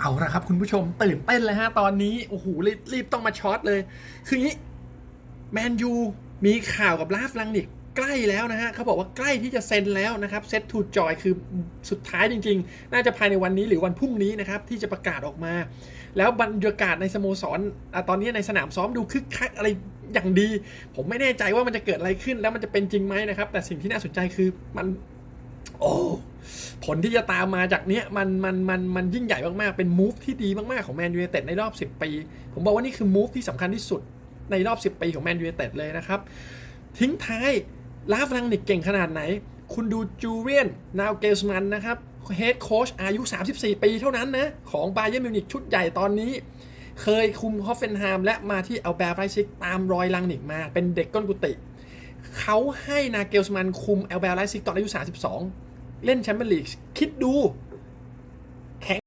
เอาละครับคุณผู้ชมตื่นเต้นเลยฮะตอนนี้โอ้โหรีบรีบต้องมาช็อตเลย คืออย่างนี้แมนยูมีข่าวกับลาฟลังนิกใกล้แล้วนะฮะเขาบอกว่าใกล้ที่จะเซ็นแล้วนะครับเซ็ตทูจอยคือสุดท้ายจริง ๆ น่าจะภายในวันนี้หรือวันพรุ่งนี้นะครับที่จะประกาศออกมา แล้วบรรยากาศในสโมสรอตอนนี้ในสนามซ้อมดูคึกคักอะไรอย่างดี ผมไม่แน่ใจว่ามันจะเกิดอะไรขึ้นแล้วมันจะเป็นจริงไหมนะครับ แต่สิ่งที่น่าสนใจคือมัน โอ้ ผลที่จะตามมาจากเนี้ยมันมันมันมันยิ่งใหญ่มากๆ เป็นมูฟที่ดีมากๆของแมนยู i นเต็ดในรอบ 10 ปี ผมบอกว่านี่คือมูฟที่สำคัญที่สุดในรอบ 10 ปีของแมนยู i นเต็ดเลยนะครับ ทิ้งท้ายลาฟลังนิกเก่งขนาดไหน คุณดูจูเรียนนาวเกลสมันนะครับเฮดโค้ชอายุ 34 ปีเท่านั้นนะ ของบาเย r n มิวนิกชุดใหญ่ตอนนี้เคยคุมฮอฟเฟนไฮม์และมาที่อัลแบร์ไรซิกตามรอยลังนิกมาเป็นเด็กก้นกุฏิเขาให้นาเกลสมันคุมแอลเบลไลซิกตอนอายุ 32 เล่นแชมเปี้ยนลีกคิดดู